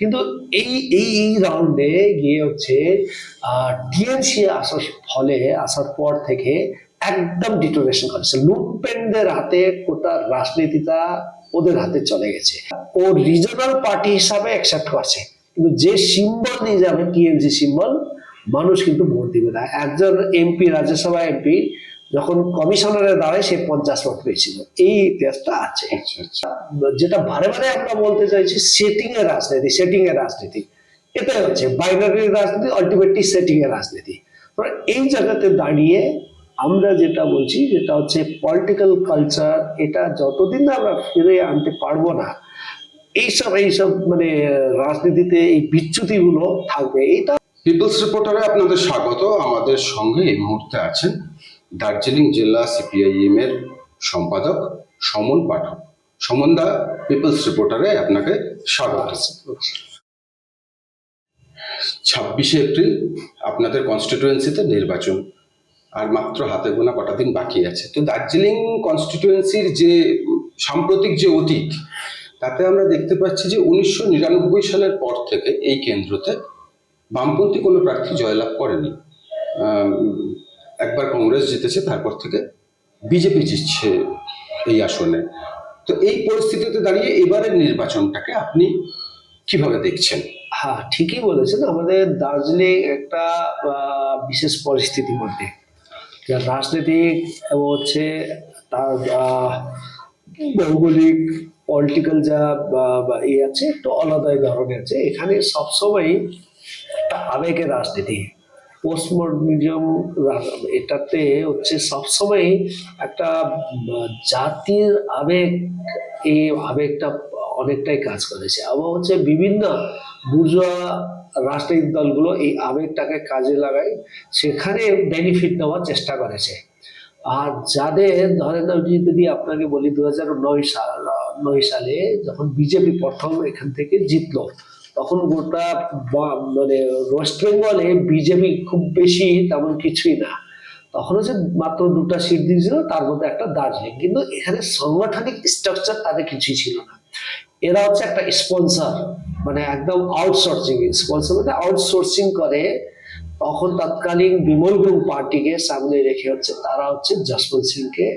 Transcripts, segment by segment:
কিন্তু এই এই রাউন্ডে গিয়ে হচ্ছে টিএমসি আসার ফলে, আসার পর থেকে একদম ডিটোরেশন করেছে লুটপেন্ডদের হাতে গোটা রাজনীতিটা ওদের হাতে চলে গেছে। ও রিজনাল পার্টি হিসাবে অ্যাকসেপ্ট করছে। কিন্তু যে সিম্বল নিয়ে যাবে টিএমসি সিম্বল মানুষ কিন্তু ভোট দিবে না। একজন এমপি রাজ্যসভা এমপি যখন কমিশনারের দাঁড়ায় সে পঞ্চাশ ভোট পেয়েছিল। এই ইতিহাসটা আছে। আচ্ছা আচ্ছা। যেটা বারে বারে আমরা বলতে চাইছি সেটিং এর রাজনীতি সেটিং এর রাজনীতি। এটাই হচ্ছে বাইনারি রাজনীতি আলটিমেটলি সেটিং এর রাজনীতি এই জায়গাতে দাঁড়িয়ে আমরা যেটা বলছি যেটা হচ্ছে পলিটিক্যাল কালচার এটা যতদিন না আমরা ফিরে আনতে পারব না এইসব এইসব মানে রাজনীতিতে এই বিচ্যুতিগুলো থাকবে এটা পিপলস রিপোর্টারে আপনাদের স্বাগত। আমাদের সঙ্গে এই মুহূর্তে আছেন দার্জিলিং জেলা সিপিআইএম এর সম্পাদক সমন পাঠক। সমনদা পিপলস রিপোর্টারে আপনাকে স্বাগত। ছাব্বিশে এপ্রিল আপনাদের কনস্টিটিউয়েন্সিতে নির্বাচন, আর মাত্র হাতে গোনা কটা দিন বাকি আছে। তো দার্জিলিং কনস্টিটিউয়েন্সির যে সাম্প্রতিক যে অতীত, তাতে আমরা দেখতে পাচ্ছি যে উনিশশো নিরানব্বই সালের পর থেকে এই কেন্দ্রতে বামপন্থী কোনো প্রার্থী জয়লাভ করেনি। একবার কংগ্রেস জিতেছে, তারপর থেকে বিজেপি জিতছে এই আসনে। তো এই পরিস্থিতিতে দাঁড়িয়ে এবারের নির্বাচনটাকে আপনি কীভাবে দেখছেন? হ্যাঁ ঠিকই বলেছেন। আমাদের দার্জিলিং একটা বিশেষ পরিস্থিতির মধ্যে। রাজনৈতিক এবং হচ্ছে তার ভৌগোলিক পলিটিক্যাল যা ইয়ে আছে, একটু আলাদা ধরনের আছে। এখানে সবসময় একটা আবেগের রাজনীতি। পোস্টমডার্নিজম এটাতে হচ্ছে সবসময় একটা জাতির আবেগ এই আবেগটা অনেকটাই কাজ করেছে আবার হচ্ছে বিভিন্ন বুর্জোয়া রাজনৈতিক দলগুলো এই আবেগটাকে কাজে লাগায়, সেখানে বেনিফিট নেওয়ার চেষ্টা করেছে আর যাদের, ধরেন যদি আপনাকে বলি দু হাজার নয় সাল, নয় সালে যখন বিজেপি প্রথম এখান থেকে জিতলো তখন গোটা মানে ওয়েস্ট বেঙ্গলে বিজেপি খুব বেশি তেমন কিছুই না। তখন হচ্ছে মাত্র দুটা সিট দিয়েছিল, তার মধ্যে একটা দার্জিলিং কিন্তু এখানে সাংগঠনিক স্ট্রাকচার তাদের কিছুই ছিল না। এরা হচ্ছে একটা স্পন্সর মানে একদম আউটসোর্সিং স্পন্সর মানে আউটসোর্সিং করে, তখন তৎকালীন বিমল গুরু পার্টিকে সামনে রেখে হচ্ছে তারা হচ্ছে যশবন্ত সিংকে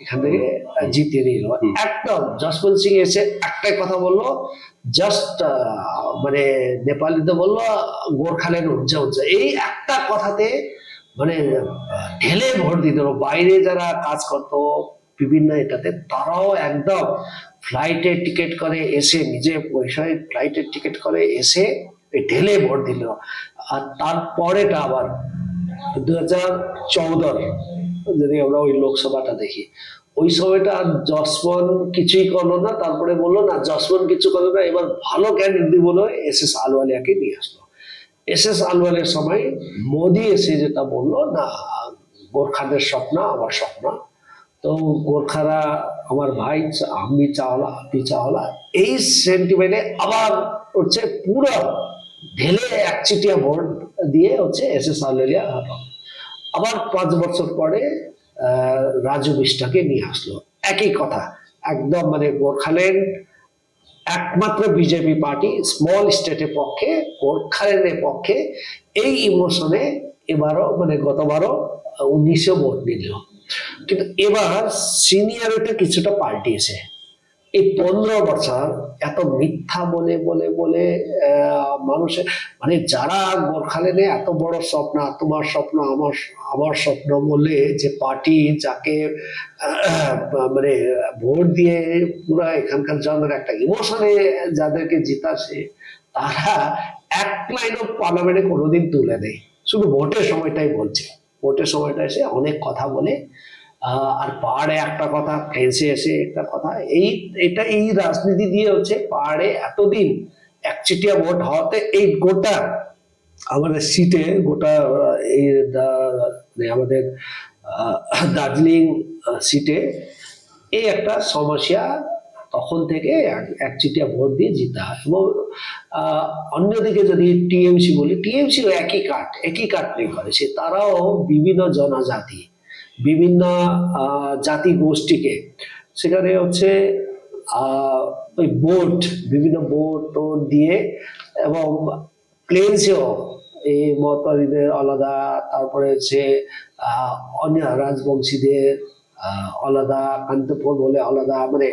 এখান থেকে জিতিয়ে নিল হুম। একদম যশবন্ত সিং এসে একটাই কথা বলল জাস্ট মানে নেপালিতে বলল গোর্খাল্যান্ড উজ্জা উজ্জা এই একটা কথাতে মানে ঢেলে ভোট দিত বাইরে যারা কাজ করতো বিভিন্ন এটাতে তারাও একদম ফ্লাইটে টিকিট করে এসে নিজে পয়সায় ফ্লাইটে টিকিট করে এসে ঢেলে ভোট দিল। আর তারপরেটা আবার দু হাজার চৌদর যদি আমরা ওই লোকসভাটা দেখি। ওই সময়টা আর কিছুই করল না, তারপরে বলল, না যশবন্ত কিছু করল না, এবার ভালো ক্যান্ডিডেট দিব এস এস আলওয়ালিয়াকে নিয়ে আসলো। এস এস আলওয়ালের সময় মোদি এসে যেটা বলল, না, গোর্খাদের স্বপ্ন, আমার স্বপ্ন। তো গোর্খারা, আমার ভাই, আমি চাওলা, আপনি চাওলা। এই সেন্টিমেন্টে আবার হচ্ছে পুরো ঢেলে একচিটিয়া ভোট দিয়ে হচ্ছে এস এস আলওয়ালিয়া আবার পাঁচ বছর পরে রাজু বিষ্টাকে নিয়ে আসলো। একই কথা, একদম মানে গোর্খাল্যান্ড একমাত্র বিজেপি পার্টি স্মল স্টেটের পক্ষে গোর্খাল্যান্ডের পক্ষে, এই ইমোশনে এবারও মানে গতবারও উনিশে ভোট নিল। কিন্তু এবার সিনিয়রিটি কিছুটা পাল্টিয়েছে। এই পনেরো বছর এত মিথ্যা বলে বলে বলে মানুষের মানে যারা গোর্খাল্যান্ডে এত বড় স্বপ্ন, তোমার স্বপ্ন, আমার আমার স্বপ্ন বলে যে পার্টি যাকে মানে ভোট দিয়ে পুরা এখানকার জনের একটা ইমোশনে যাদেরকে জিতাছে তারা এক লাইনও পার্লামেন্টে কোনোদিন তুলে নেই। শুধু ভোটের সময়টাই বলছে। ভোটের সময়টা এসে অনেক কথা বলে আর পাহাড়ে একটা কথা, ফ্রেন্সে এসে একটা কথা, এই, এটা এই রাজনীতি দিয়ে হচ্ছে পাহাড়ে এতদিন একচেটিয়া ভোট হওয়াতে এই গোটা আমাদের সিটে, গোটা এই মানে আমাদের দার্জিলিং সিটে এই একটা সমস্যা তখন থেকে এক- একচেটিয়া ভোট দিয়ে জিতা এবং অন্যদিকে যদি টিএমসি বলি, টিএমসিও একই কাঠ একই কাঠ প্লে করেছে তারাও বিভিন্ন জনজাতি। বিভিন্ন জাতি গোষ্ঠীকে। সেখানে হচ্ছে ওই বোট, বিভিন্ন বোট টোট দিয়ে এবং প্লেন্সেও এই মতবাদীদের আলাদা, তারপরে হচ্ছে অন্য রাজবংশীদের আলাদা, কান্তপুর বলে আলাদা মানে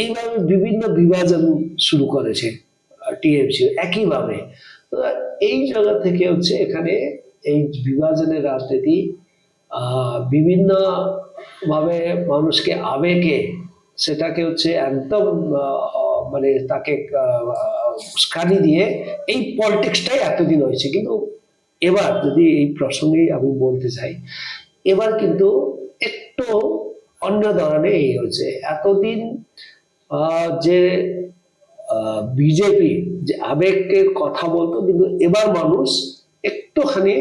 এইভাবে বিভিন্ন বিভাজন শুরু করেছে টিএমসি। একইভাবে এই জায়গা থেকে হচ্ছে এখানে এই বিভাজনের রাজনীতি আহ, বিভিন্ন ভাবে মানুষকে আবেগে সেটাকে হচ্ছে একদম মানে তাকে স্কানি দিয়ে এই পলিটিক্সটাই এতদিন হয়েছে। কিন্তু এবার যদি এই প্রসঙ্গেই আমি বলতে চাই এবার কিন্তু একটু অন্য ধরনের এই হয়েছে। এতদিন যে বিজেপি যে আবেগকে কথা বলতো কিন্তু এবার মানুষ একটুখানি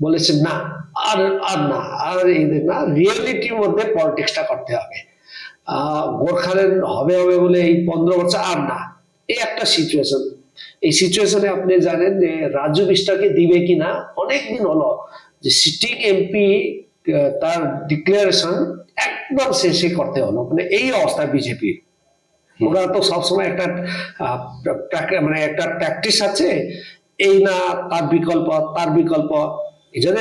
বলেছে না আর আর না আর এদের না রিয়েলিটির মধ্যে পলিটিক্সটা করতে হবে। গোর্খাল্যান্ড হবে হবে বলে এই পনেরো বছর আর না। এই একটা সিচুয়েশন এই সিচুয়েশনে আপনি জানেন যে রাজু বিষ্টাকে দিবে কিনা অনেকদিন হলো যে সিটিং এমপি তার ডিক্লারেশন একদম শেষে করতে হলো। মানে এই অবস্থা বিজেপি। ওরা তো সবসময় একটা মানে একটা প্র্যাকটিস আছে। এই না তার বিকল্প তার বিকল্প। এই জন্য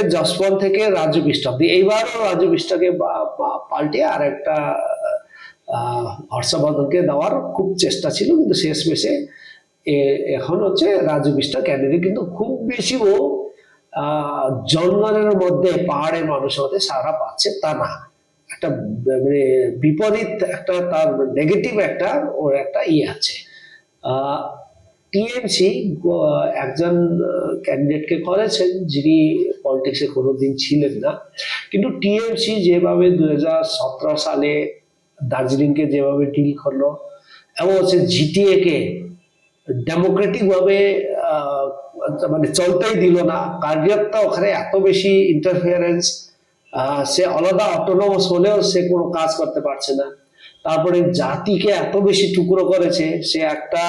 থেকে রাজু বিষ্ট অব্দি। এইবারও রাজু বিষ্টকে পাল্টে আর একটা হর্ষবর্ধনকে দেওয়ার খুব চেষ্টা ছিল, কিন্তু শেষ মেশে এখন হচ্ছে রাজু বিষ্ট ক্যান্ডিডেট কিন্তু খুব বেশি ও জনগণের মধ্যে পাহাড়ের মানুষের মধ্যে সারা পাচ্ছে তা না। একটা মানে বিপরীত একটা, তার নেগেটিভ একটা, ওর একটা ইয়ে আছে। টিএমসি একজন ক্যান্ডিডেটকে করেছেন যিনি পলিটিক্সে কোনোদিন ছিলেন না। কিন্তু টিএমসি যেভাবে দু হাজার সতেরো সালে দার্জিলিংকে যেভাবে ডিল করল এবং হচ্ছে জিটিএ কে ডেমোক্রেটিক ভাবে মানে চলতেই দিল না কার্যকর্তা ওখানে এত বেশি ইন্টারফিয়ারেন্স সে আলাদা অটোনোমাস হলেও সে কোনো কাজ করতে পারছে না। তারপরে জাতিকে এত বেশি টুকরো করেছে, সে একটা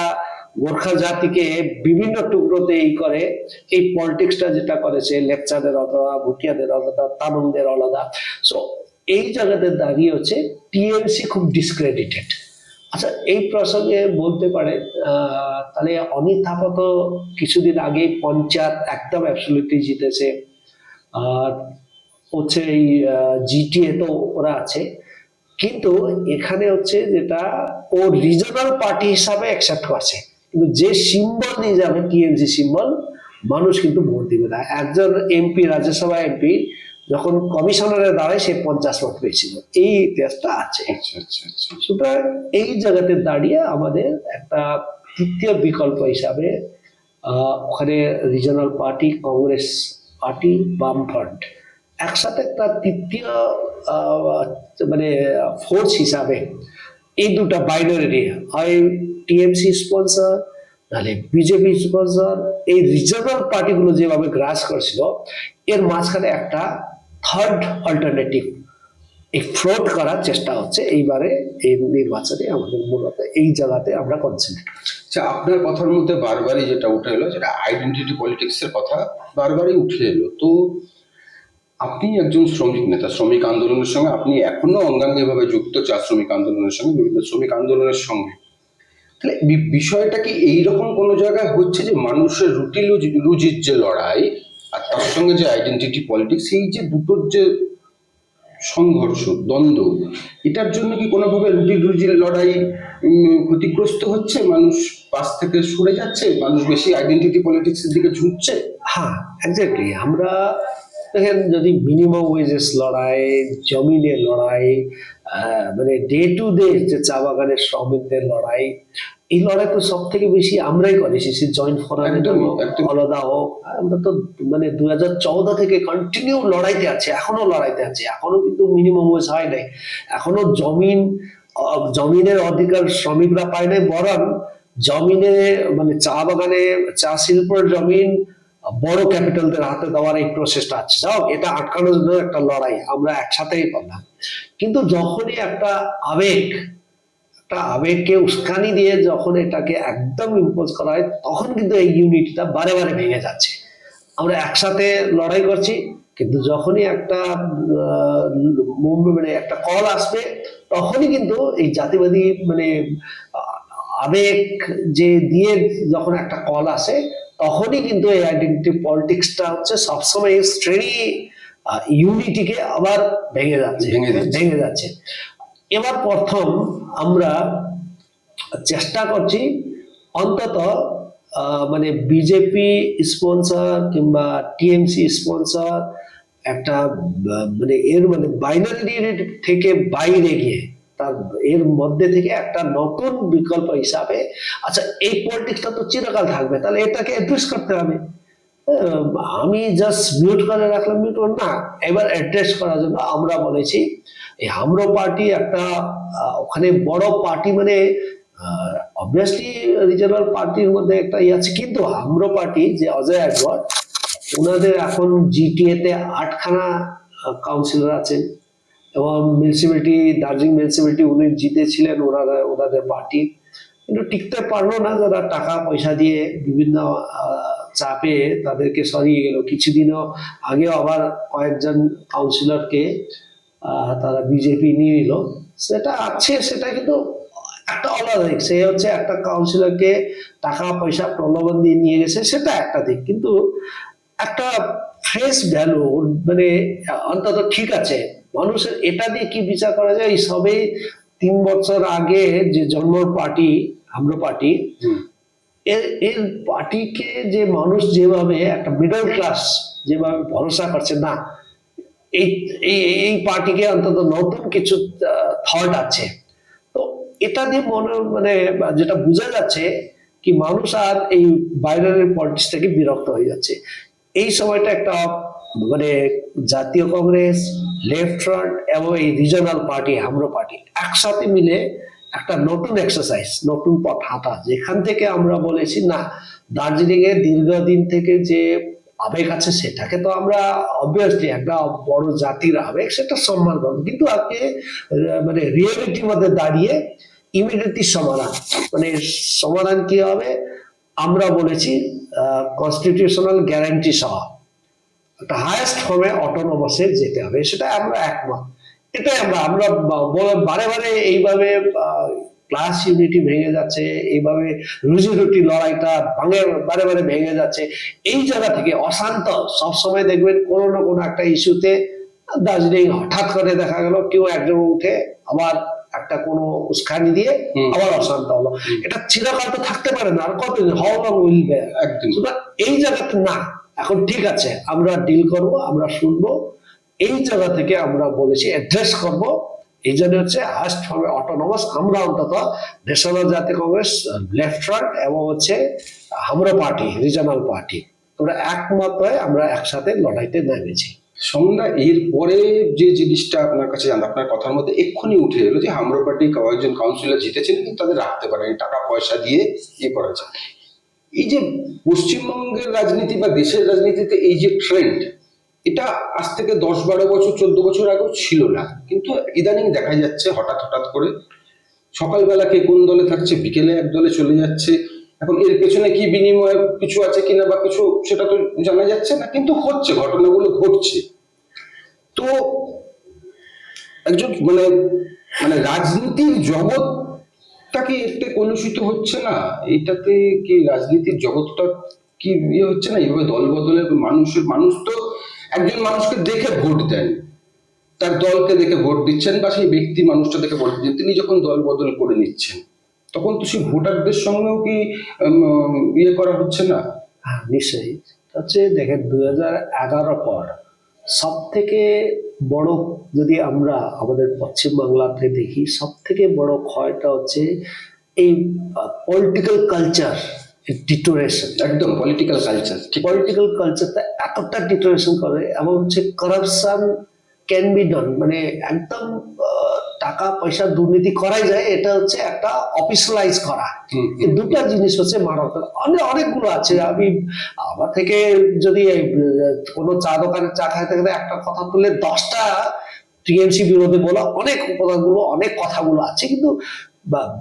গোর্খা জাতিকে বিভিন্ন টুকরোতে এই করে। এই পলিটিক্সটা যেটা করেছে লেপচাদের আলাদা, ভুটিয়াদের আলাদা তামাংদের আলাদা। সো এই জায়গাতে দাঁড়িয়ে হচ্ছে টিএমসি খুব ডিসক্রেডিটেড আচ্ছা এই প্রসঙ্গে বলতে পারে তাহলে থাপা তো কিছুদিন আগে পঞ্চায়েত একদম অ্যাবসলিউটলি জিতেছে। হচ্ছে এই জিটিএ তো ওরা আছে। কিন্তু এখানে হচ্ছে যেটা ও রিজনাল পার্টি হিসাবে অ্যাকসেপ্ট করছে। কিন্তু যে সিম্বল নিয়ে যাবে টিএমসি সিম্বল মানুষ কিন্তু ভোট দিবে না। একজন এমপি রাজ্যসভা এমপি যখন কমিশনারে দাঁড়ায় সে পঞ্চাশ ভোট পেয়েছিল। এই ইতিহাসটা আছে। আচ্ছা আচ্ছা আচ্ছা। সুতরাং এই জায়গাতে দাঁড়িয়ে আমাদের একটা তৃতীয় বিকল্প হিসাবে ওখানে রিজনাল পার্টি কংগ্রেস পার্টি বামফ্রন্ট একসাথে একটা তৃতীয় মানে ফোর্স হিসাবে এই দুটা বাইনারি হয় টিএমসি স্পন্সর নাহলে বিজেপি স্পন্সর এই রিজার্ভাল পার্টিগুলো যেভাবে গ্রাস করছিল, এর মাঝখানে একটা থার্ড অল্টারনেটিভ এই ফ্লোট করার চেষ্টা হচ্ছে এইবারে এই নির্বাচনে আমাদের মূলত এই জায়গাতে আমরা কনসেন্ট্রেট করছি। আচ্ছা আপনার কথার মধ্যে বারবারই যেটা উঠে এলো, যেটা আইডেন্টিটি পলিটিক্সের কথা বারবারই উঠে এলো। তো আপনি একজন শ্রমিক নেতা, শ্রমিক আন্দোলনের সঙ্গে আপনি এখনও অঙ্গাঙ্গিভাবে যুক্ত চা শ্রমিক আন্দোলনের সঙ্গে, বিভিন্ন শ্রমিক আন্দোলনের সঙ্গে। তাহলে বিষয়টা কি এইরকম কোনো জায়গায় হচ্ছে যে মানুষের রুটি রুজির যে লড়াই আর তার সঙ্গে যে আইডেন্টিটি পলিটিক্স এই যে দুটোর যে সংঘর্ষ, দ্বন্দ্ব, এটার জন্য কি কোনোভাবে রুটি রুজির লড়াই ক্ষতিগ্রস্ত হচ্ছে? মানুষ পাশ থেকে সরে যাচ্ছে? মানুষ বেশি আইডেন্টিটি পলিটিক্সের দিকে ঝুঁকছে? হ্যাঁ এক্স্যাক্টলি আমরা দেখেন যদি মিনিমাম ওয়েজেস লড়াই জমিনের লড়াই মানে ডে টু ডে যে চা বাগানের শ্রমিকদের লড়াই এই লড়াই তো সব থেকে বেশি আমরাই করেছি সে জয়েন্ট একদমই। আলাদা হোক। আমরা তো মানে দুই হাজার চৌদা থেকে কন্টিনিউ লড়াইতে আছে এখনও লড়াইতে আছে এখনও কিন্তু মিনিমাম ওয়েজ হয় নাই। এখনও জমিন জমিনের অধিকার শ্রমিকরা পায় নাই বরং জমিনে মানে চা বাগানে চা শিল্পের জমিন বড় ক্যাপিটালদের হাতে দেওয়ার এই প্রসেসটা আছে। যাও এটা আটকানোর জন্য একটা লড়াই আমরা একসাথেই করলাম। কিন্তু যখনই একটা আবেগ একটা আবেগকে উস্কানি দিয়ে যখন এটাকে একদম ইম্পোজ করা হয় তখন কিন্তু এই ইউনিটিটা বারে বারে ভেঙে যাচ্ছে। আমরা একসাথে লড়াই করছি কিন্তু যখনই একটা মানে একটা কল আসবে তখনই কিন্তু এই জাতিবাদী মানে আবেগ যে দিয়ে যখন একটা কল আসে তখনই কিন্তু এই আইডেন্টি পলিটিক্সটা হচ্ছে সবসময় এই শ্রেণি ইউনিটিকে আবার ভেঙে যাচ্ছে। ভেঙে ভেঙে যাচ্ছে। এবার প্রথম আমরা চেষ্টা করছি অন্তত মানে বিজেপি স্পন্সর কিংবা টিএমসি স্পন্সর একটা মানে এর মানে বাইনারি থেকে বাইরে গিয়ে, তার এর মধ্যে থেকে একটা নতুন বিকল্প হিসাবে আচ্ছা এই পলিটিক্সটা তো চিরকাল থাকবে, তাহলে এটাকে অ্যাড্রেস করতে হবে। আমি জাস্ট মিউট করে রাখলাম মিউট না, এবার অ্যাড্রেস করার জন্য আমরা বলেছি এই হামরো পার্টি একটা ওখানে বড় পার্টি মানে অবভিয়াসলি রিজনাল পার্টির মধ্যে একটা ইয়ে আছে। কিন্তু হামরো পার্টি যে অজয় অ্যাডওয়ার্ড ওনাদের এখন জিটিএ তে আটখানা কাউন্সিলর আছেন এবং মিউনিসিপ্যালিটি দার্জিলিং মিউনিসিপ্যালিটি উনি জিতেছিলেন ওনারা, ওনাদের পার্টি কিন্তু টিকতে পারল না, যারা টাকা পয়সা দিয়ে বিভিন্ন চাপে তাদেরকে সরিয়ে গেল। কিছুদিনও আগেও আবার কয়েকজন কাউন্সিলরকে তারা বিজেপি নিয়ে নিল। সেটা আছে সেটা কিন্তু একটা আলাদা দিক। সে হচ্ছে একটা কাউন্সিলরকে টাকা পয়সা প্রলোভন দিয়ে নিয়ে গেছে সেটা একটা দিক। কিন্তু একটা ফ্রেশ ভ্যালু মানে অন্তত ঠিক আছে। মানুষের এটা দিয়ে কি বিচার করা যায়? এই সবে তিন বছর আগে যে জন্ম পার্টি আমরা পার্টি। এর এর পার্টিকে যে মানুষ যেভাবে একটা মিডল ক্লাস যেভাবে ভরসা করছে না এই এই পার্টিকে অন্তত নতুন কিছু থট আছে। তো এটা দিয়ে মনে মানে যেটা বোঝা যাচ্ছে কি মানুষ আর এই বাইরের পলিটিক্স থেকে বিরক্ত হয়ে যাচ্ছে। এই সময়টা একটা মানে জাতীয় কংগ্রেস লেফট ফ্রন্ট এবং এই রিজনাল পার্টি হামরো পার্টি একসাথে মিলে একটা নতুন এক্সারসাইজ নতুন পথ হাঁটা। যেখান থেকে আমরা বলেছি, না দার্জিলিং এ দীর্ঘদিন থেকে যে আবেগ আছে সেটাকে তো আমরা অবভিয়াসলি একটা বড় জাতির আবেগ সেটা সম্মান করব। কিন্তু আহ, মানে রিয়েলিটির মধ্যে দাঁড়িয়ে ইমিডিয়েটলি সমাধান মানে সমাধান কি হবে? আমরা বলেছি কনস্টিটিউশনাল গ্যারান্টি সহ। একটা হায়েস্ট ফর্মে অটোনোমাসে যেতে হবে সেটা আমরা একমত। এটাই আমরা আমরা বারে বারে এইভাবে ক্লাস ইউনিটি ভেঙে যাচ্ছে এইভাবে রুজি রুটি লড়াইটা ভাঙে বারে বারে ভেঙে যাচ্ছে। এই জায়গা থেকে অশান্ত সবসময় দেখবেন কোনো না কোনো একটা ইস্যুতে দার্জিলিং হঠাৎ করে দেখা গেল কেউ একজন উঠে আবার একটা কোনো উস্কানি দিয়ে আবার অশান্ত হলো। এটা চিরকাল তো থাকতে পারে না আর কতদিন? হাউ লং উইল একদম এই জায়গাতে না এখন ঠিক আছে আমরা ডিল করব আমরা শুনব এই জায়গা থেকে আমরা বলেছি অ্যাড্রেস করব। এই জন্য হচ্ছে হাস্ট হবে অটোনমাস আমরা অন্তত ন্যাশনাল জাতীয় কংগ্রেস লেফট ফ্রন্ট এবং হচ্ছে আমরা পার্টি রিজনাল পার্টি আমরা একমত হয়ে আমরা একসাথে লড়াইতে নেমেছি। সন্ধ্যা, এর পরে যে জিনিসটা আপনার কাছে আপনার কথার মধ্যে এক্ষুনি উঠে এলো যে হামরো পার্টি কয়েকজন কাউন্সিলর জিতেছেন, কিন্তু তাদের রাখতে পারেনি টাকা পয়সা দিয়ে ইয়ে করা যায় এই যে পশ্চিমবঙ্গের রাজনীতি বা দেশের রাজনীতিতে এই যে ট্রেন্ড এটা আজ থেকে দশ বারো বছর, চোদ্দ বছর আগেও ছিল না। কিন্তু ইদানিং দেখা যাচ্ছে হঠাৎ হঠাৎ করে সকালবেলা কে কোন দলে থাকছে, বিকেলে এক দলে চলে যাচ্ছে। এখন এর পেছনে কি বিনিময় কিছু আছে কিনা বা কিছু সেটা তো জানা যাচ্ছে না, কিন্তু হচ্ছে, ঘটনাগুলো ঘটছে। তো একজন মানে মানে রাজনীতির জগৎটা কি একটু কলুষিত হচ্ছে না। এটাতে কি রাজনীতির জগৎটা কি ইয়ে হচ্ছে না? এইভাবে দল বদলে মানুষের, মানুষ তো একজন মানুষকে দেখে ভোট দেন। তার দলকে দেখে ভোট দিচ্ছেন বা সেই ব্যক্তি মানুষটা দেখে ভোট দিচ্ছেন। তিনি যখন দল বদল করে নিচ্ছেন, তখন তো সেই ভোটারদের সঙ্গেও কি ইয়ে করা হচ্ছে না? হ্যাঁ নিশ্চয়ই। হচ্ছে, দেখেন দুই হাজার এগারো পর সব থেকে বড় যদি আমরা আমাদের পশ্চিমবাংলাতে দেখি সব থেকে বড় ক্ষয়টা হচ্ছে এই পলিটিক্যাল কালচার ডিটোরেশন একদম পলিটিক্যাল কালচার পলিটিক্যাল কালচারটা এতটা ডিটোরেশন করে এবং হচ্ছে করাপশন ক্যান বি ডন মানে একদম টাকা পয়সা দুর্নীতি করাই যায় এটা হচ্ছে একটা অফিসিয়ালাইজ করা। দুটা জিনিস হচ্ছে মারাত্মক। অনেক অনেকগুলো আছে। আমি আমার থেকে যদি কোনো চা দোকানে চা খাইতে গেলে একটা কথা তুললে দশটা টিএমসি বিরোধী বলা অনেক কথাগুলো অনেক কথাগুলো আছে। কিন্তু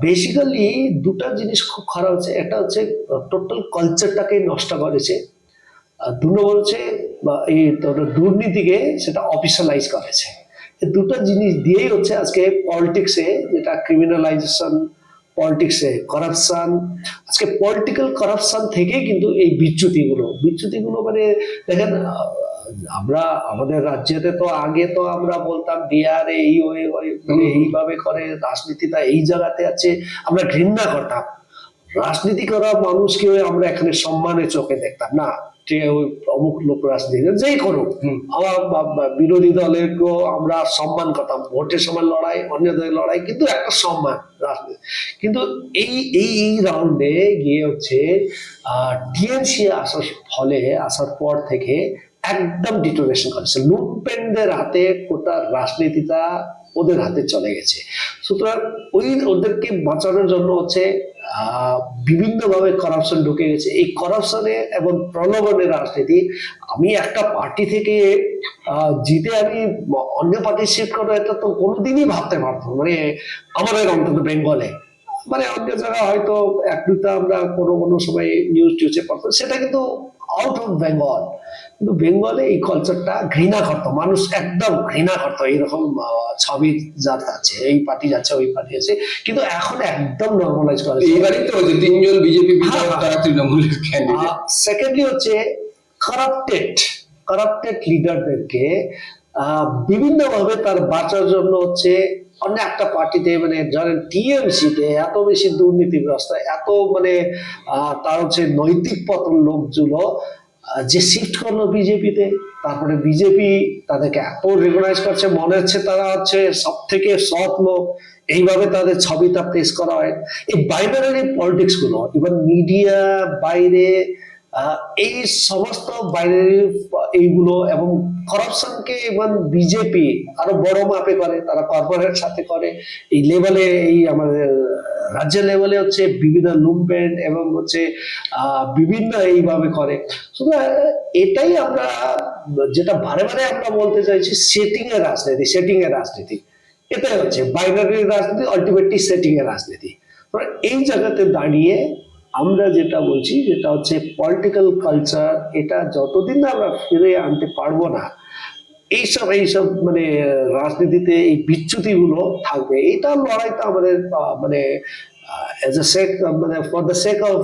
বেসিক্যালি দুটা জিনিস খুব খারাপ হচ্ছে। একটা হচ্ছে টোটাল কালচারটাকে নষ্ট করেছে আর দু নম্বর হচ্ছে, বা এই দুর্নীতিকে সেটা অফিসিয়ালাইজ করেছে এই দুটো জিনিস দিয়েই হচ্ছে আজকে পলিটিক্সে যেটা ক্রিমিনালাইজেশন পলিটিক্সে করাপশন আজকে পলিটিক্যাল করাপশন থেকেই কিন্তু এই বিচ্যুতিগুলো বিচ্যুতিগুলো মানে দেখেন আমরা আমাদের রাজ্যেতে তো আগে তো আমরা বলতাম বিহারে এই ওই ওই মানে এইভাবে করে রাজনীতিটা এই জায়গাতে আছে আমরা ঘৃণা করতাম। রাজনীতি করা মানুষকে আমরা এখানে সম্মানের চোখে দেখতাম। না অমুক লোক রাজনীতি যেই করুক। আমার বিরোধী দলেরকেও আমরা সম্মান করতাম। ভোটের সময় লড়াই অন্য দলের লড়াই কিন্তু একটা সম্মান রাজনীতি। কিন্তু এই এই এই রাউন্ডে গিয়ে হচ্ছে টিএমসি আসার ফলে আসার পর থেকে একদম ডিটোনেশন করেছে। লুটপেন্ডদের হাতে গোটা রাজনীতিটা ওদের হাতে চলে গেছে। সুতরাং ওই ওদেরকে বাঁচানোর জন্য হচ্ছে বিভিন্নভাবে করাপশন ঢুকে গেছে। এই করাপশনে এবং প্রলোভনের রাজনীতি, আমি একটা পার্টি থেকে জিতে আমি অন্য পার্টি শিফট করব এটা তো কোনোদিনই ভাবতে পারতাম। না। মানে আমাদের অন্তত বেঙ্গলে। মানে অন্য জায়গায় হয়তো এক দুটা আমরা কোনো কোনো সময় নিউজ টিউজে পড়তাম। সেটা কিন্তু আউট অফ বেঙ্গল কিন্তু বেঙ্গলে এই কালচারটা ঘৃণা করতো মানুষ একদম ঘৃণা করতো এইরকম ছবি যার আছে এই পার্টি যাচ্ছে ওই পার্টি আছে কিন্তু এখন একদম নর্মালাইজ করা। এইবারই তো যে তিনজন বিজেপি বিধায়ক হ্যাঁ। তারা তৃণমূলের সেকেন্ডলি হচ্ছে কারাপ্টেড কারাপ্টেড লিডারদেরকে বিভিন্ন ভাবে তার বাঁচার জন্য হচ্ছে অন্য একটা পার্টিতে মানে ধরেন টিএমসিতে এত বেশি দুর্নীতিগ্রস্ত, এত মানে তার হচ্ছে নৈতিক পতন লোকগুলো যে শিফট করল বিজেপিতে, তারপরে বিজেপি তাদেরকে এত রেকগনাইজ করছে, মনে হচ্ছে তারা হচ্ছে সব থেকে সৎ লোক, এইভাবে তাদের ছবিটা পেশ করা হয়। এই বাইনারি পলিটিক্সগুলো ইভেন মিডিয়া বাইরে এই সমস্ত বাইনারি এইগুলো এবং করাপশনকে এবং বিজেপি আরও বড় মাপে করে, তারা কর্পোরেট সাথে করে। এই লেভেলে এই আমাদের রাজ্য লেভেলে হচ্ছে বিভিন্ন লুমপেন্ট এবং হচ্ছে বিভিন্ন এইভাবে করে। এটাই আমরা, যেটা বারে বারে আমরা বলতে চাইছি সেটিং এর রাজনীতি সেটিং এর রাজনীতি। এটাই হচ্ছে বাইনারি রাজনীতি আলটিমেটলি সেটিং এর রাজনীতি এই জায়গাতে দাঁড়িয়ে আমরা যেটা বলছি যেটা হচ্ছে পলিটিক্যাল কালচার এটা যতদিন না আমরা ফিরে আনতে পারব না, এইসব এইসব মানে রাজনীতিতে এই বিচ্যুতিগুলো থাকবে, এটা লড়াইটা আমাদের মানে মানে ফর দ্য সেক অফ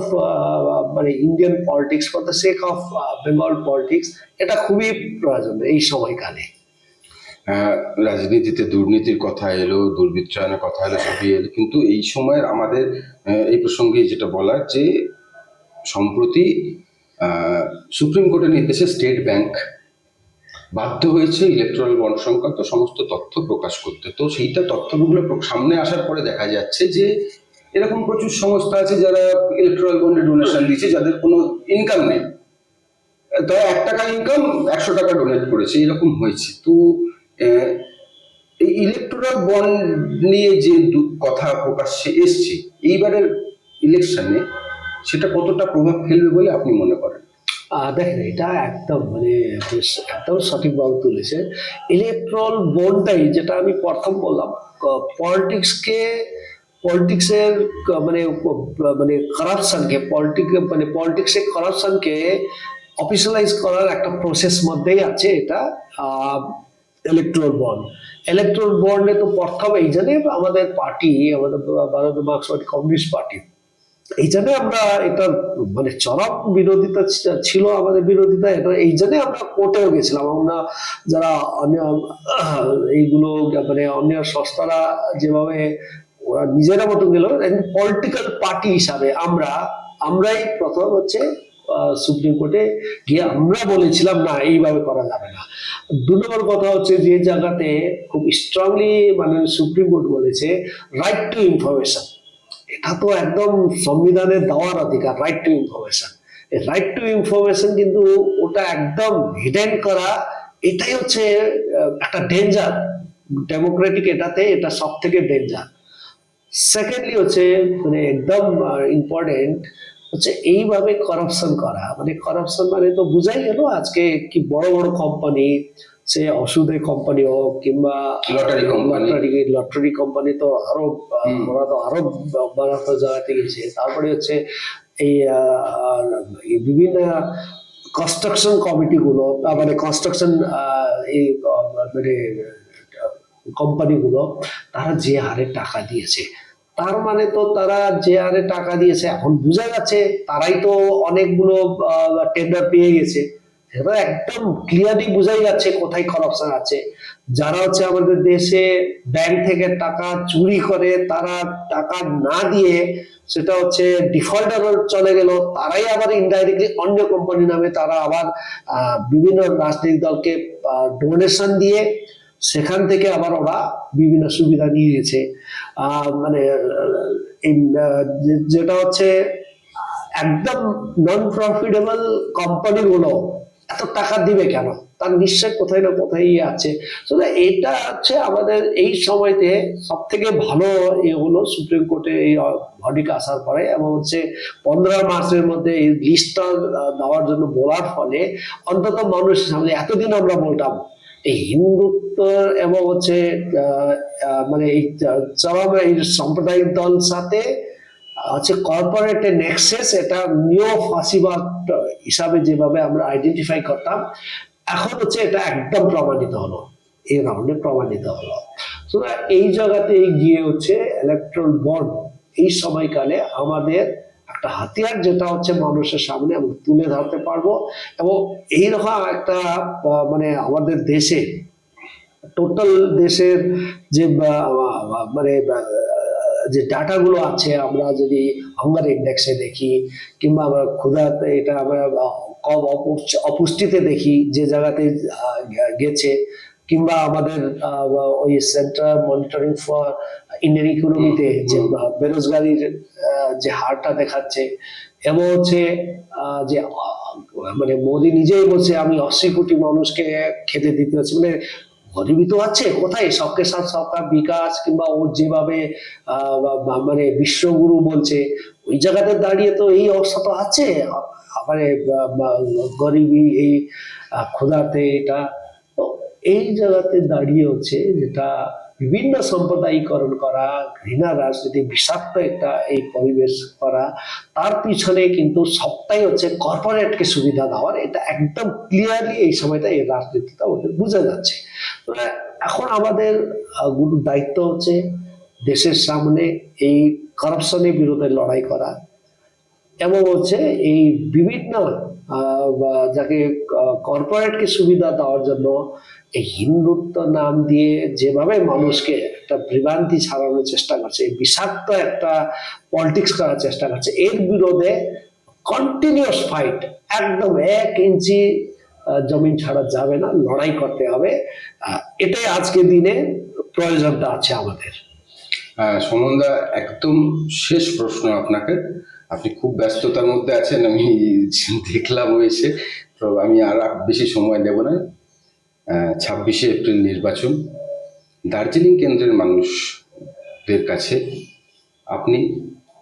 মানে Indian politics for the sake of Bengal politics এটা খুবই প্রয়োজন এই সময়কালে। রাজনীতিতে দুর্নীতির কথা এলো দুর্বৃত্তায়নের কথা এলো, সবই এলো। কিন্তু এই সময়ের আমাদের এই প্রসঙ্গে যেটা বলার যে সম্প্রতি সুপ্রিম কোর্টের নির্দেশে স্টেট ব্যাংক বাধ্য হয়েছে ইলেকট্রাল বন্ড সংক্রান্ত সমস্ত তথ্য প্রকাশ করতে। তো সেইটা তথ্যগুলো সামনে আসার পরে দেখা যাচ্ছে যে এরকম প্রচুর সংস্থা আছে যারা ইলেকট্রাল বন্ডে ডোনেশন দিয়েছে যাদের কোনো ইনকাম নেই। তারা এক টাকা ইনকাম একশো টাকা ডোনেট করেছে, এরকম হয়েছে। তো এই বন্ড নিয়ে যে কথা প্রকাশ্যে এসছে, এইবারের ইলেকশনে সেটা কতটা প্রভাব ফেলবে বলে আপনি মনে করেন? দেখেন, এটা একদম মানে একদম সঠিকভাবে তুলেছে। ইলেকট্রল বন্ডটাই যেটা আমি প্রথম বললাম পলিটিক্সকে পলিটিক্সের মানে মানে কারাপশনকে পলিটিক মানে পলিটিক্সের কারাপশনকে অফিসিয়ালাইজ করার একটা প্রসেস মধ্যেই আছে এটা। ইলেকট্রল বন্ড ইলেকট্রল বন্ডে তো প্রথম, এই জন্য আমাদের পার্টি আমাদের ভারতীয় মার্ক্সবাদী কমিউনিস্ট পার্টি, এই জন্য আমরা এটা মানে চরম বিরোধিতা ছিল আমাদের বিরোধিতা, এটা, এই জন্য আমরা কোর্টেও গেছিলাম। আমরা যারা অন্য, এইগুলো মানে অন্য সংস্থারা যেভাবে, ওরা নিজেরা মতো গেল পলিটিক্যাল পার্টি হিসাবে আমরা, আমরাই প্রথম হচ্ছে সুপ্রিম কোর্টে গিয়ে আমরা বলেছিলাম, না, এইভাবে করা যাবে না। দু নম্বর কথা হচ্ছে যে জায়গাতে খুব স্ট্রংলি মানে সুপ্রিম কোর্ট বলেছে রাইট টু ইনফরমেশন এটা তো একদম সংবিধানে দেওয়ার অধিকার right to information right to information কিন্তু ওটা একদম হিডেন করা, এটাই হচ্ছে একটা ডেঞ্জার ডেমোক্রেটিক এটাতে এটা সব থেকে ডেঞ্জার সেকেন্ডলি হচ্ছে মানে একদম ইম্পর্টেন্ট হচ্ছে এইভাবে করাপশন করা। মানে করাপশন মানে তো বুঝাই গেল আজকে কি বড় বড় কোম্পানি সে ওষুধের কোম্পানি হোক কিংবা company। লটারি লটারি কোম্পানি তো আরও ওরা তো আরও বাড়াত জায়গাতে গেছে। তারপরে হচ্ছে এই বিভিন্ন কনস্ট্রাকশন কমিটিগুলো মানে কনস্ট্রাকশন এই মানে কোম্পানিগুলো তারা যে হারে টাকা দিয়েছে তার মানে তো তারা যে হারে টাকা দিয়েছে, এখন বোঝা যাচ্ছে তারাই তো অনেকগুলো টেন্ডার পেয়ে গেছে। এটা একদম ক্লিয়ারলি বোঝাই যাচ্ছে কোথায় করাপশন আছে। যারা হচ্ছে আমাদের দেশে ব্যাংক থেকে টাকা চুরি করে, তারা টাকা না দিয়ে সেটা হচ্ছে ডিফল্টার চলে গেল। তারাই আবার ইনডাইরেক্টলি অন্য কোম্পানি নামে তারা আবার বিভিন্ন রাজনৈতিক দলকে ডোনেশন দিয়ে সেখান থেকে আবার ওরা বিভিন্ন সুবিধা নিয়ে গেছে মানে যেটা হচ্ছে, একদম নন প্রফিটেবল কোম্পানিগুলো এত টাকা দিবে কেন? তার নিশ্চয় কোথায় না কোথায় ইয়ে আছে। এটা হচ্ছে আমাদের এই সময়তে সব থেকে ভালো এ হলো সুপ্রিম কোর্টে এই বডিকে আসার পরে এবং হচ্ছে পনেরো মাসের মধ্যে এই লিস্টটা দেওয়ার জন্য বলার ফলে অন্তত মানুষের সামনে এতদিন আমরা বলতাম এই হিন্দুত্ব এবং হচ্ছে মানে এই চরম এই সাম্প্রদায়িক দল সাথে হচ্ছে কর্পোরেট নেক্সেস এটা নিও ফাঁসিবাদ হিসাবে যেভাবে আমরা আইডেন্টিফাই করতাম, এখন হচ্ছে এটা একদম প্রমাণিত হলো। এই রাউন্ডে প্রমাণিত হলো। সুতরাং এই জায়গাতে গিয়ে হচ্ছে ইলেকট্রন বন্ড এই সময়কালে আমাদের একটা হাতিয়ার যেটা হচ্ছে মানুষের সামনে আমরা তুলে ধরতে পারব। এবং এইরকম একটা মানে আমাদের দেশে টোটাল দেশের যে মানে যে ডাটাগুলো আছে, আমরা যদি হাঙ্গার ইন্ডেক্সে দেখি, কিংবা আমরা ক্ষুধাতে এটা আমরা কম অপুষ- অপুষ্টিতে দেখি, যে জায়গাতে গেছে, কিংবা আমাদের ওই সেন্ট্রাল মনিটরিং ফর ইন্ডিয়ান ইকোনমিতে যে বেরোজগারির যে হারটা দেখাচ্ছে এবং হচ্ছে যে মানে মোদি নিজেই বলছে আমি আশি কোটি মানুষকে খেতে দিতে হচ্ছে মানে গরিবই তো আছে কোথায়? সবকে সাথ সবকা বিকাশ কিংবা ওর যেভাবে মানে বিশ্বগুরু বলছে ওই জায়গাতে দাঁড়িয়ে তো এই অবস্থা তো আছে। মানে বা- বা- গরিবই এই ক্ষুধাতে এটা। এই জায়গাতে দাঁড়িয়ে হচ্ছে যেটা বিভিন্ন সম্প্রদায়ীকরণ করা, ঘৃণা রাজনীতি, বিষাক্ত একটা এই পরিবেশ করা, তার পিছনে কিন্তু সবটাই হচ্ছে কর্পোরেটকে সুবিধা দেওয়ার, এটা একদম ক্লিয়ারলি এই সময়টা এই রাজনীতিটা ওদের বোঝা যাচ্ছে। এখন আমাদের দায়িত্ব হচ্ছে দেশের সামনে এই করাপশনের বিরুদ্ধে লড়াই করা এবং হচ্ছে এই বিভিন্ন যাকে কর্পোরেটকে সুবিধা দেওয়ার জন্য এই হিন্দুত্ব নাম দিয়ে যেভাবে মানুষকে একটা বিভ্রান্তি ছাড়ানোর চেষ্টা করছে বিষাক্ত একটা পলিটিক্স করার চেষ্টা করছে এর বিরোধে কন্টিনিউয়াস ফাইট একদম এক ইঞ্চি জমিন ছাড়া যাবে না লড়াই করতে হবে। এটাই আজকের দিনে প্রয়োজনটা আছে আমাদের। আহ, সুমনদা একদম শেষ প্রশ্ন আপনাকে। আপনি খুব ব্যস্ততার মধ্যে আছেন আমি দেখলাম এসে তো আমি আর বেশি সময় নেব না। ছাব্বিশে এপ্রিল নির্বাচন। দার্জিলিং কেন্দ্রের মানুষদের কাছে আপনি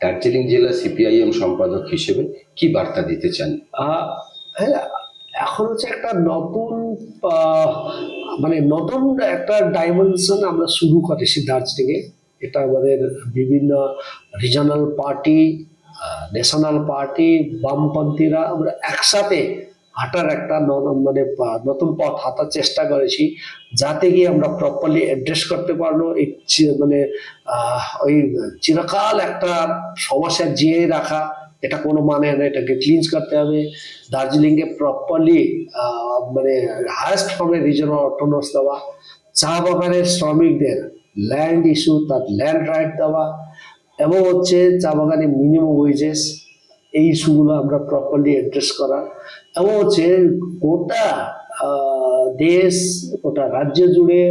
দার্জিলিং জেলা সিপিআইএম সম্পাদক হিসেবে কি বার্তা দিতে চান? হ্যাঁ এখন হচ্ছে একটা নতুন মানে নতুন একটা ডাইমেনশন আমরা শুরু করেছি দার্জিলিংয়ে। এটা আমাদের বিভিন্ন রিজনাল পার্টি ন্যাশনাল পার্টি, বামপন্থীরা আমরা একসাথে হাঁটার একটা মানে নতুন পথ হাঁটার চেষ্টা করেছি, যাতে গিয়ে আমরা প্রপারলি অ্যাড্রেস করতে পারল এই মানে ওই চিরকাল একটা সমস্যা জিয়ে রাখা, এটা কোনো মানে না, এটাকে ক্লিনস করতে হবে। দার্জিলিংকে প্রপারলি মানে হায়েস্ট ফর্মে রিজনাল অটোনস দেওয়া। চা বাগানের শ্রমিকদের ল্যান্ড ইস্যু তার ল্যান্ড রাইট দেওয়া। এবং হচ্ছে চা বাগানে মিনিমাম ওয়েজেস এই ইস্যুগুলো আমরা প্রপারলি অ্যাড্রেস করা। এবং হচ্ছে গোটা দেশ, গোটা রাজ্য জুড়ে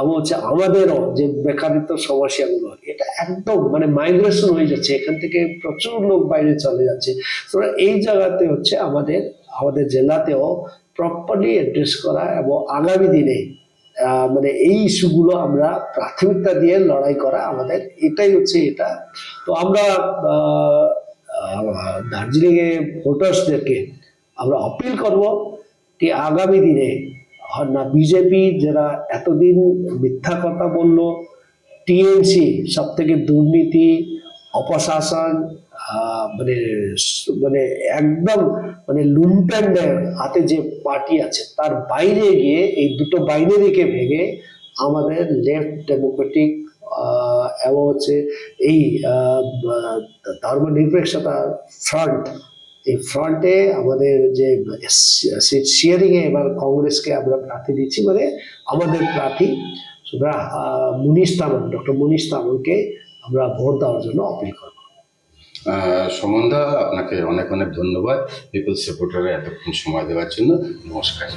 এবং হচ্ছে আমাদেরও যে বেকারিত্ব সমস্যাগুলো, এটা একদম মানে মাইগ্রেশন হয়ে যাচ্ছে। এখান থেকে প্রচুর লোক বাইরে চলে যাচ্ছে। তো এই জায়গাতে হচ্ছে আমাদের আমাদের জেলাতেও প্রপারলি অ্যাড্রেস করা এবং আগামী দিনে মানে এই ইস্যুগুলো আমরা প্রাথমিকতা দিয়ে লড়াই করা আমাদের, এটাই হচ্ছে এটা। তো আমরা দার্জিলিংয়ে ভোটার্সদেরকে আমরা অপিল করব কি আগামী দিনে না বিজেপি যারা এতদিন মিথ্যা কথা বলল টিএমসি সব থেকে দুর্নীতি, অপশাসন মানে মানে একদম মানে লুণ্ঠনের হাতে যে পার্টি আছে, তার বাইরে গিয়ে এই দুটো বাইনারিকে ভেঙে আমাদের লেফট ডেমোক্রেটিক এবং হচ্ছে এই ধর্মনিরপেক্ষতা ফ্রন্ট এই ফ্রন্টে আমাদের যে সিট শেয়ারিং এ এবার কংগ্রেসকে আমরা প্রার্থী দিচ্ছি মানে আমাদের প্রার্থী। সুতরাং মুনিশ তামন ডক্টর মুনিশ তামনকে আমরা ভোট দেওয়ার জন্য অপিল করব। সমন্ধা, আপনাকে অনেক অনেক ধন্যবাদ। পিপলস রিপোর্টারে এতক্ষণ সময় দেওয়ার জন্য নমস্কার।